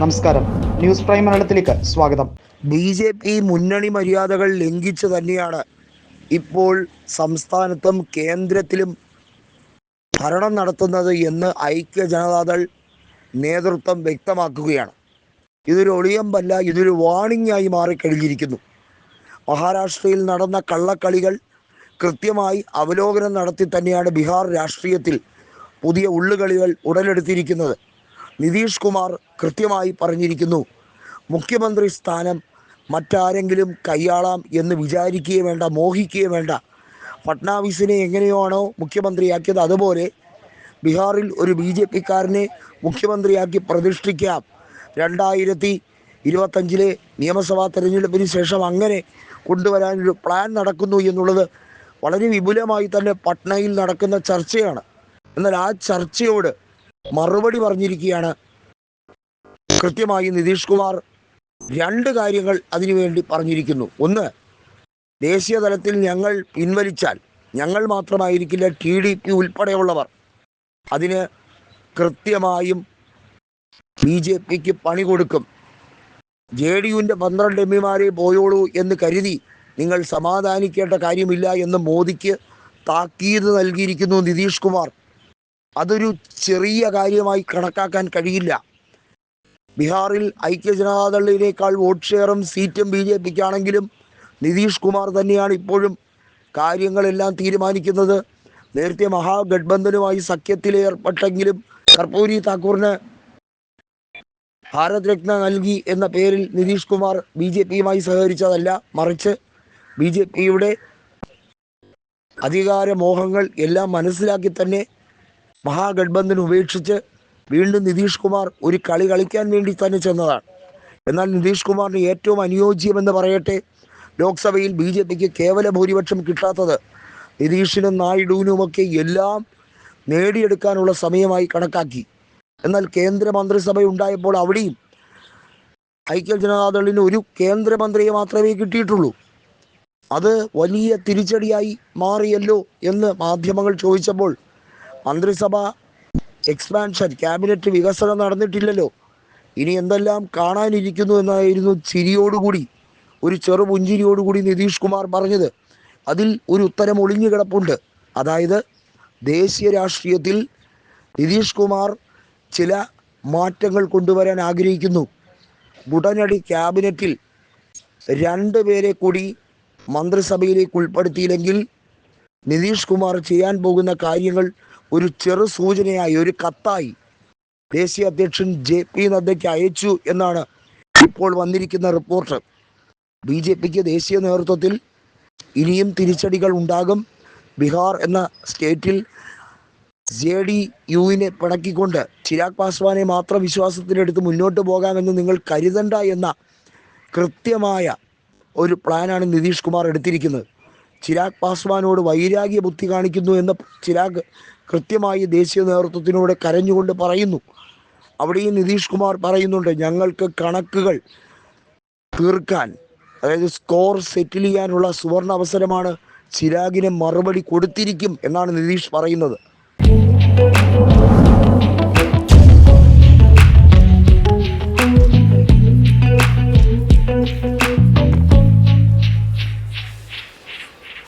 നമസ്കാരം. News prime മലയാളത്തിലേക്ക് സ്വാഗതം. ബി ജെ പി മുന്നണി മര്യാദകൾ ലംഘിച്ചു തന്നെയാണ്. ഇപ്പോൾ സംസ്ഥാനത്തും കേന്ദ്രത്തിലും ഭരണം നടത്തുന്നത് എന്ന് ഐക്യ ജനതാദൾ നേതൃത്വം വ്യക്തമാക്കുകയാണ്. ഇതൊരു ഒളിയമ്പല്ല ഇതൊരു വാണിംഗ് ആയി മാറിക്കഴിഞ്ഞിരിക്കുന്നു. മഹാരാഷ്ട്രയിൽ നടന്ന കള്ളക്കളികൾ കൃത്യമായി അവലോകനം നടത്തി തന്നെയാണ് ബീഹാർ രാഷ്ട്രീയത്തിൽ പുതിയ ഉള്ളുകളികൾ ഉടലെടുത്തിരിക്കുന്നത്. നിതീഷ് കുമാർ കൃത്യമായി പറഞ്ഞിരിക്കുന്നു. മുഖ്യമന്ത്രി സ്ഥാനം മറ്റാരെങ്കിലും കൈയാളാം എന്ന് വിചാരിക്കുകയും വേണ്ട മോഹിക്കുകയും വേണ്ട. ഫട്നാവിസിനെ എങ്ങനെയാണോ മുഖ്യമന്ത്രിയാക്കിയത് അതുപോലെ ബീഹാറിൽ ഒരു ബി ജെ പിക്കാരനെ മുഖ്യമന്ത്രിയാക്കി പ്രതിഷ്ഠിക്കാം. രണ്ടായിരത്തി ഇരുപത്തഞ്ചിലെ നിയമസഭാ തെരഞ്ഞെടുപ്പിന് ശേഷം അങ്ങനെ കൊണ്ടുവരാനൊരു പ്ലാൻ നടക്കുന്നു എന്നുള്ളത് വളരെ വിപുലമായി തന്നെ പട്നയിൽ നടക്കുന്ന ചർച്ചയാണ്. എന്നാൽ ആ ചർച്ചയോട് മറുപടി പറഞ്ഞിരിക്കുകയാണ്. കൃത്യമായി നിതീഷ് കുമാർ രണ്ട് കാര്യങ്ങൾ അതിനുവേണ്ടി പറഞ്ഞിരിക്കുന്നു. ഒന്ന് ദേശീയ തലത്തിൽ ഞങ്ങൾ പിൻവലിച്ചാൽ ഞങ്ങൾ മാത്രമായിരിക്കില്ല ടി ഡി പി ഉൾപ്പെടെയുള്ളവർ. അതിന് കൃത്യമായും ബി ജെ പിക്ക് പണി കൊടുക്കും. ജെ ഡി യുവിന്റെ പന്ത്രണ്ട് എം പിമാരെ പോയോളൂ എന്ന് കരുതി നിങ്ങൾ സമാധാനിക്കേണ്ട കാര്യമില്ല എന്ന് മോദിക്ക് താക്കീത് നൽകിയിരിക്കുന്നു നിതീഷ് കുമാർ. അതൊരു ചെറിയ കാര്യമായി കണക്കാക്കാൻ കഴിയില്ല. ബീഹാറിൽ ഐക്യ ജനതാദളിനേക്കാൾ വോട്ട് ഷെയറും സീറ്റും ബി ജെ പിക്കാണെങ്കിലും നിതീഷ് കുമാർ തന്നെയാണ് ഇപ്പോഴും കാര്യങ്ങളെല്ലാം തീരുമാനിക്കുന്നത്. നേരത്തെ മഹാഗഡ്ബന്ധനുമായി സഖ്യത്തിൽ ഏർപ്പെട്ടെങ്കിലും കർപ്പൂരി താക്കൂറിന് ഭാരത് രത്ന നൽകി എന്ന പേരിൽ നിതീഷ് കുമാർ ബി ജെ പിയുമായി സഹകരിച്ചതല്ല. മറിച്ച് ബി ജെ പിയുടെ അധികാര മോഹങ്ങൾ എല്ലാം മനസ്സിലാക്കി തന്നെ മഹാഗഡ്ബന്ധൻ ഉപേക്ഷിച്ച് വീണ്ടും നിതീഷ് കുമാർ ഒരു കളി കളിക്കാൻ വേണ്ടി തന്നെ ചെന്നതാണ്. എന്നാൽ നിതീഷ് കുമാറിന് ഏറ്റവും അനുയോജ്യമെന്ന് പറയട്ടെ ലോക്സഭയിൽ ബി ജെ പിക്ക് കേവല ഭൂരിപക്ഷം കിട്ടാത്തത് നിതീഷിനും നായിഡുവിനുമൊക്കെ എല്ലാം നേടിയെടുക്കാനുള്ള സമയമായി കണക്കാക്കി. എന്നാൽ കേന്ദ്രമന്ത്രിസഭ ഉണ്ടായപ്പോൾ അവിടെയും ഐക്യ ജനതാദളിന് ഒരു കേന്ദ്രമന്ത്രിയെ മാത്രമേ കിട്ടിയിട്ടുള്ളൂ. അത് വലിയ തിരിച്ചടിയായി മാറിയല്ലോ എന്ന് മാധ്യമങ്ങൾ ചോദിച്ചപ്പോൾ മന്ത്രിസഭ എക്സ്പാൻഷൻ ക്യാബിനറ്റ് വികസനം നടന്നിട്ടില്ലല്ലോ. ഇനി എന്തെല്ലാം കാണാനിരിക്കുന്നു എന്നായിരുന്നു ചിരിയോടുകൂടി ഒരു ചെറു പുഞ്ചിരിയോടുകൂടി നിതീഷ് കുമാർ പറഞ്ഞത്. അതിൽ ഒരു ഉത്തരം ഒളിഞ്ഞു കിടപ്പുണ്ട്. അതായത് ദേശീയ രാഷ്ട്രീയത്തിൽ നിതീഷ് കുമാർ ചില മാറ്റങ്ങൾ കൊണ്ടുവരാൻ ആഗ്രഹിക്കുന്നു. ഉടനടി ക്യാബിനറ്റിൽ രണ്ട് പേരെ കൂടി മന്ത്രിസഭയിലേക്ക് ഉൾപ്പെടുത്തിയില്ലെങ്കിൽ നിതീഷ് കുമാർ ചെയ്യാൻ പോകുന്ന കാര്യങ്ങൾ ഒരു ചെറു സൂചനയായി ഒരു കത്തായി ദേശീയ അധ്യക്ഷൻ ജെ പി നദ്ദയ്ക്ക് അയച്ചു എന്നാണ് ഇപ്പോൾ വന്നിരിക്കുന്ന റിപ്പോർട്ട്. ബി ജെ പിക്ക് ദേശീയ നേതൃത്വത്തിൽ ഇനിയും തിരിച്ചടികൾ ഉണ്ടാകും. ബീഹാർ എന്ന സ്റ്റേറ്റിൽ ജെ ഡി യുവിനെ പിണക്കിക്കൊണ്ട് ചിരാഗ് പാസ്വാനെ മാത്രം വിശ്വാസത്തിലെടുത്ത് മുന്നോട്ട് പോകാമെന്ന് നിങ്ങൾ കരുതണ്ട എന്ന കൃത്യമായ ഒരു പ്ലാനാണ് നിതീഷ് കുമാർ എടുത്തിരിക്കുന്നത്. ചിരാഗ് പാസ്വാനോട് വൈരാഗ്യ ബുദ്ധി കാണിക്കുന്നു എന്ന് ചിരാഗ് കൃത്യമായി ദേശീയ നേതൃത്വത്തിനോട് കരഞ്ഞുകൊണ്ട് പറയുന്നു. അവിടെയും നിതീഷ് കുമാർ പറയുന്നുണ്ട് ഞങ്ങൾക്ക് കണക്കുകൾ തീർക്കാൻ അതായത് സ്കോർ സെറ്റിൽ ചെയ്യാനുള്ള സുവർണ അവസരമാണ് ചിരാഗിന് മറുപടി കൊടുത്തിരിക്കും എന്നാണ് നിതീഷ് പറയുന്നത്.